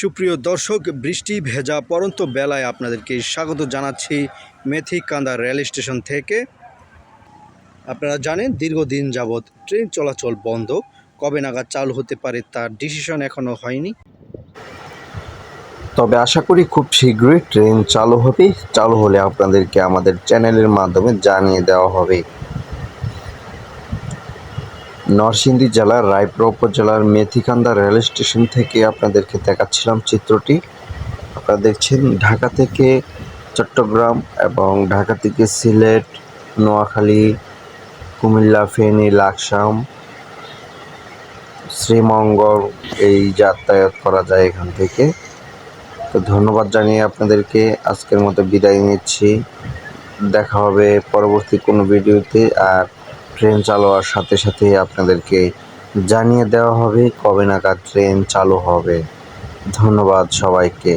সুপ্রিয় দর্শক, বৃষ্টি ভেজা পরন্ত বেলায় আপনাদেরকে স্বাগত জানাচ্ছি মেথিকান্দা রেল স্টেশন থেকে। আপনারা জানেন, দীর্ঘদিন যাবৎ ট্রেন চলাচল বন্ধ। কবে নাগাদ চালু হতে পারে তার ডিসিশন এখনও হয়নি। তবে আশা করি খুব শীঘ্রই ট্রেন চালু হবে। চালু হলে আপনাদেরকে আমাদের চ্যানেলের মাধ্যমে জানিয়ে দেওয়া হবে। নরসিংদী জেলার রায়পুর উপজেলার মেথিকান্দা রেল স্টেশন থেকে আপনাদেরকে দেখাচ্ছিলাম চিত্রটি। আপনারা দেখছেন ঢাকা থেকে চট্টগ্রাম এবং ঢাকা থেকে সিলেট, নোয়াখালী, কুমিল্লা, ফেনী, লাকসাম, শ্রীমঙ্গল এই যাতায়াত করা যায় এখান থেকে। তো ধন্যবাদ জানিয়ে আপনাদেরকে আজকের মতো বিদায় নিচ্ছি। দেখা হবে পরবর্তী কোনো ভিডিওতে। আর ট্রেন চালু হওয়ার সাথে সাথে আপনাদেরকে জানিয়ে দেওয়া হবে কবে নাগাদ ট্রেন চালু হবে। ধন্যবাদ সবাইকে।